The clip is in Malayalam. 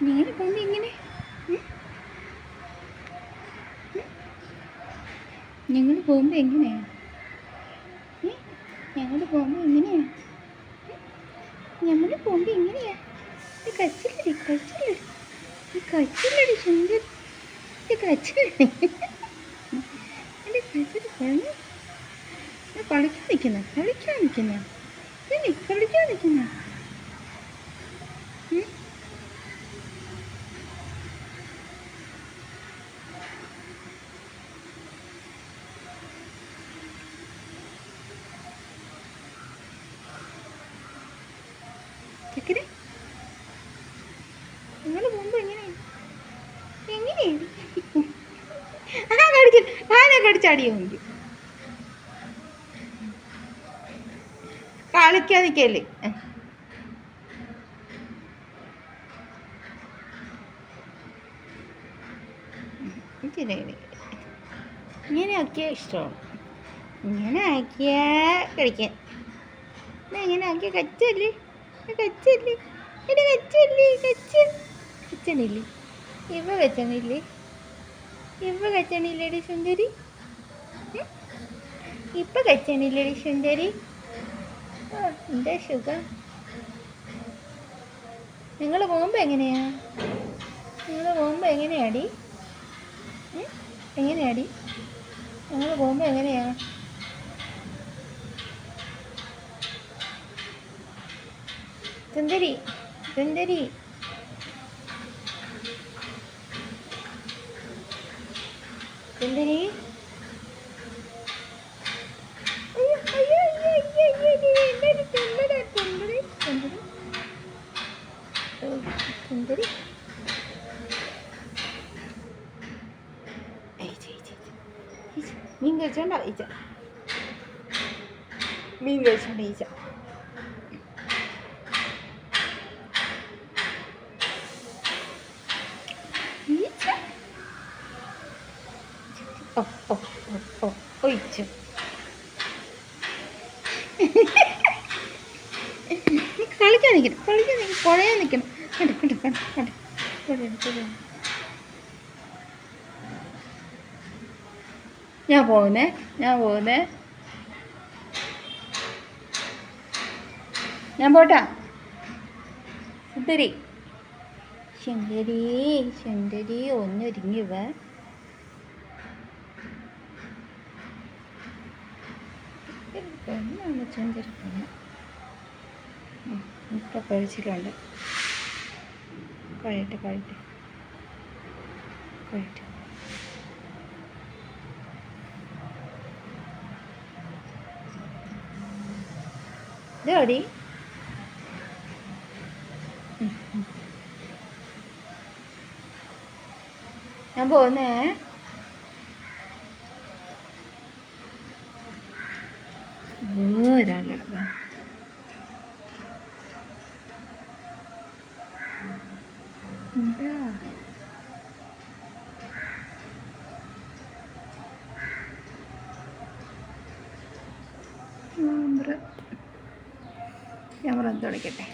നിങ്ങൾ പോകുമ്പോൾ ഇങ്ങനെ? ഞങ്ങൾ പോകുമ്പോൾ എങ്ങനെയാ? ഞങ്ങൾ പോകുമ്പോൾ എങ്ങനെയാ? ഞങ്ങൾ പോകുമ്പോൾ എങ്ങനെയാ? ഇത് കച്ചിലടി കച്ചിലടി. ഇത് കച്ചിലടി സുന്ദരി ഇത് കച്ചിലടി. എന്റെ കച്ചിൽ പറഞ്ഞു കളിക്കാൻ നിൽക്കുന്ന. കളിക്കാൻ നിൽക്കുന്ന. കളിക്കാൻ നിൽക്കുന്ന. ചെക്കരെ നിങ്ങൾ മുമ്പ് എങ്ങനെ? എങ്ങനെ? ആ കടിച്ചു ആനെ കടിച്ചടിയോ എനിക്ക് കളിക്കാതിക്കല്ലേ ഇങ്ങനെ ഇങ്ങനെ. ആക്കിയ ഇഷ്ടമാണ് ഇങ്ങനെ ആക്കിയ കഴിക്കാൻ ഇങ്ങനെ ആക്കിയാൽ കച്ചല്ലേ? കച്ചല്ലേ? എന്റെ കച്ചല്ലേ? കച്ച കച്ചണില്ലേ ഇവ കച്ചണില്ലേ ഇവ കച്ചണില്ലേടി സുന്ദരി? ഇപ്പൊ കച്ചണില്ലേടി സുന്ദരി? എന്താ സുഖം? നിങ്ങൾ പോകുമ്പോൾ എങ്ങനെയാ? നിങ്ങൾ പോകുമ്പോൾ എങ്ങനെയാടി? എങ്ങനെയാടി? നിങ്ങൾ പോകുമ്പോൾ എങ്ങനെയാ? 근들이 근들이 근들이 근들이 이제 이제. 이제. 민글 전화 이제. 민글 전화 이제. ഒഴിച്ചു കളിക്കാൻ നിൽക്കണം കളിക്കാൻ നിൽക്കണം കുഴയാൻ നിൽക്കണം ഞാൻ പോകുന്നേ ഞാൻ പോകുന്നേ. ഞാൻ പോട്ടാ. സുന്ദരി. ശങ്കരി സുന്ദരി ഒന്നൊരുങ്ങി പെണ്ണ് ഇപ്പം കഴിച്ചിട്ടുണ്ട് കഴിയട്ടെ കഴിയട്ടെ. കഴിയട്ടെ. ഇതോടി. ഞാൻ പോകുന്നേ എന്താ? Camera camera തുടക്കട്ടെ.